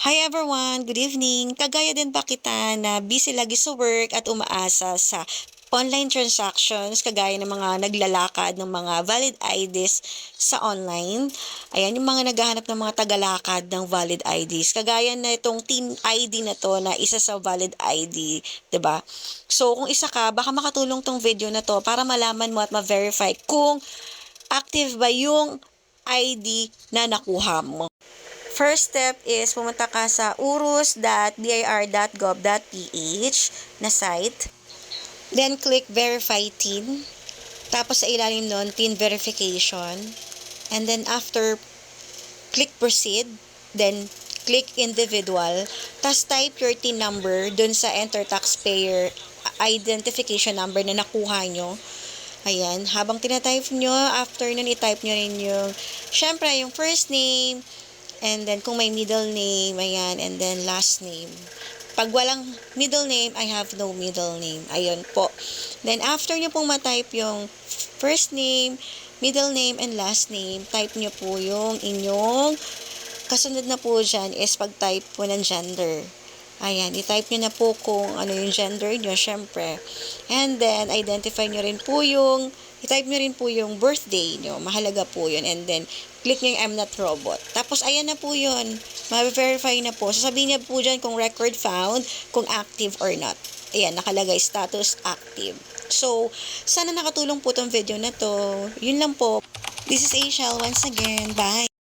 Hi everyone! Good evening! Kagaya din ba kita na busy lagi sa work at umaasa sa online transactions kagaya ng mga naglalakad ng mga valid IDs sa online. Ayan, yung mga naghahanap ng mga tagalakad ng valid IDs. Kagaya na itong team ID na to na isa sa valid ID, ba? So, kung isa ka, baka makatulong tong video na to para malaman mo at ma-verify kung active ba yung ID na nakuha mo. First step is pumunta ka sa urus.dir.gov.ph na site. Then click verify TIN. Tapos sa ilalim nun, TIN verification. And then after, click proceed. Then click individual. Tapos type your TIN number dun sa enter taxpayer identification number na nakuha nyo. Ayan, habang tinatype nyo, after nun, i-type nyo rin yung, syempre, yung first name, and then kung may middle name, ayan, and then last name. Pag walang middle name, I have no middle name. Ayun po. Then, after nyo pong matype yung first name, middle name, and last name, type nyo po yung inyong kasunod na po dyan is pag-type po ng gender. Ayan, i-type nyo na po kung ano yung gender nyo, syempre. And then, identify nyo rin po yung, i-type nyo rin po yung birthday nyo. Mahalaga po yun. And then, click nyo yung I'm not robot. Tapos, ayan na po yun. Ma-verify na po. Sasabihin niya po dyan kung record found, kung active or not. Ayan, nakalagay status active. So, sana nakatulong po tong video na to. Yun lang po. This is Ashel once again. Bye!